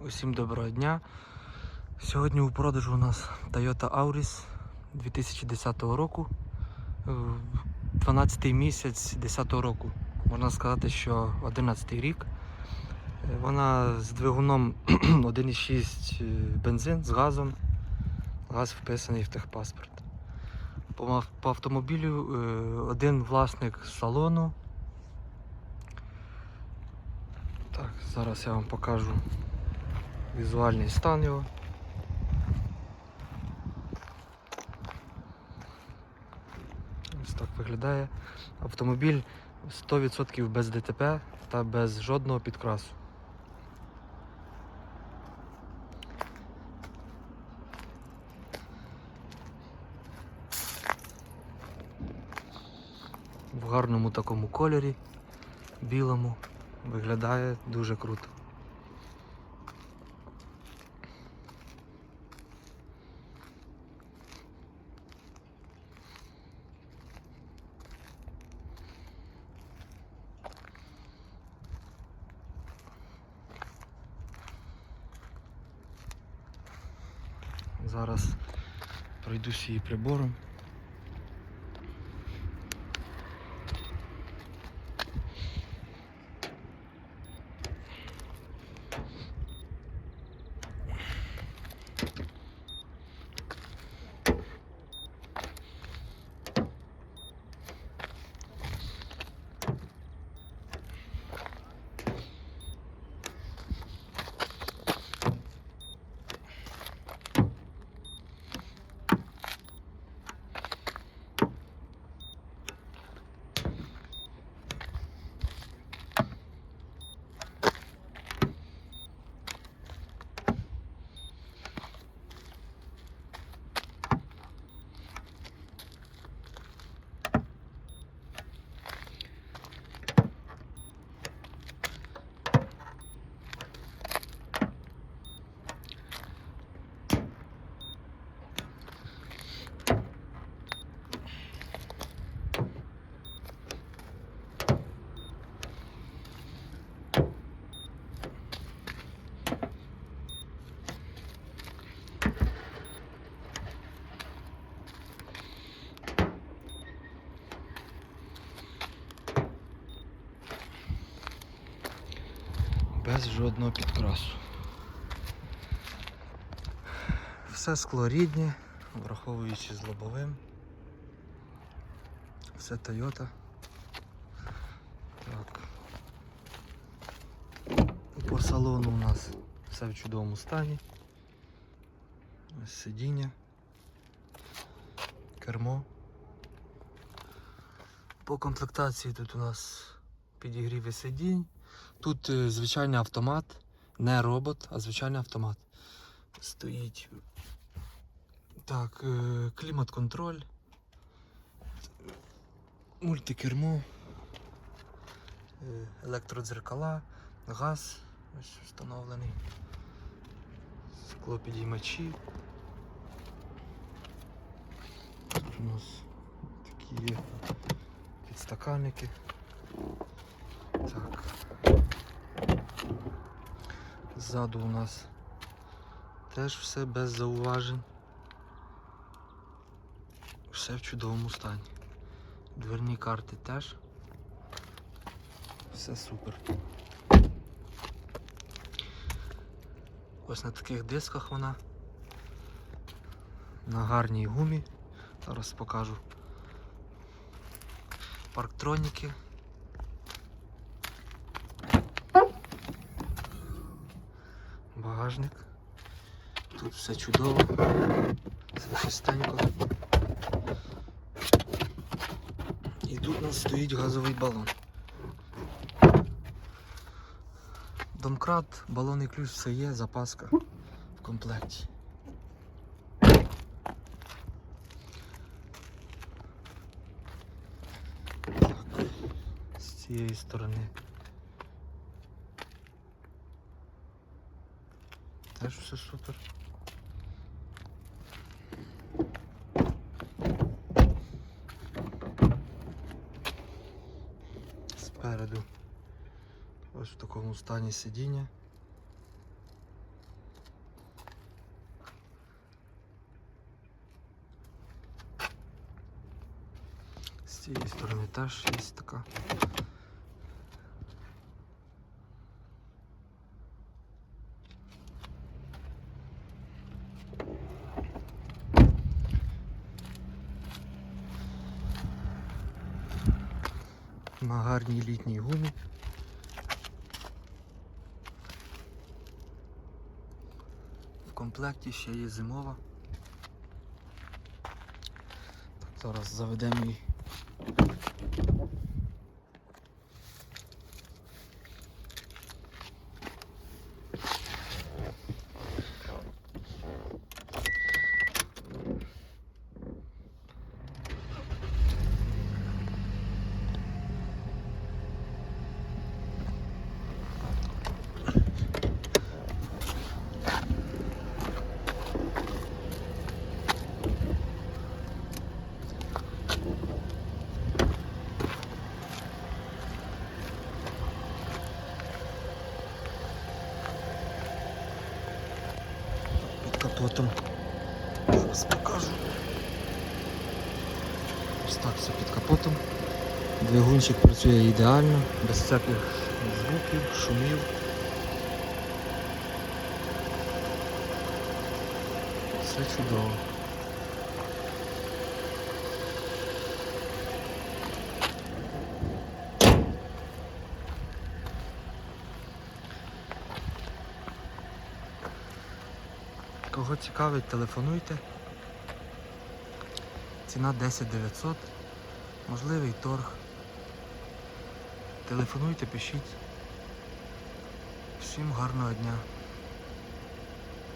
Усім доброго дня. Сьогодні у продажу у нас Toyota Auris 2010 року. Е, 12 місяць 10 року. Можна сказати, що 11 рік. Е, Вона з двигуном 1,6 бензин з газом. Газ вписаний в техпаспорт. По, автомобілю е, один власник салону. Так, зараз я вам покажу візуальний стан його. Ось так виглядає. Автомобіль 100% без ДТП та без жодного підкрасу. В гарному такому кольорі, білому, виглядає дуже круто. Зараз пройдусь її прибором. Без жодного підкрасу. Все скло рідне, враховуючи з лобовим. Все Toyota. Так. По салону у нас все в чудовому стані. Ось сидіння, кермо. По комплектації тут у нас підігріви сидінь. Тут е, звичайний автомат, не робот, а звичайний автомат. Стоїть. Так, е, клімат-контроль, мультикермо, е, електродзеркала, газ ось встановлений, склопідіймачі. Тут у нас такі є підстаканники. Так. Ззаду у нас теж все без зауважень. Все в чудовому стані. Дверні карти теж. Все супер. Ось на таких дисках вона. На гарній гумі. Зараз покажу. Парктроніки. Багажник. Тут все чудово, все чистенько. І тут у нас стоїть газовий балон. Домкрат, балонний ключ, все є, запаска в комплекті. Так, з цієї сторони. теж все супер. Спереду ось в такому стані сидіння. З цієї сторони теж є така На гарній літній гумі. В комплекті ще є зимова. Так, зараз заведемо її. Капотом. Зараз покажу. Ось так все під капотом. Двигунчик працює ідеально, без всяких звуків, шумів. Все чудово. Кого цікавить, телефонуйте. Ціна 10 900. Можливий торг. Телефонуйте, пишіть. Всім гарного дня.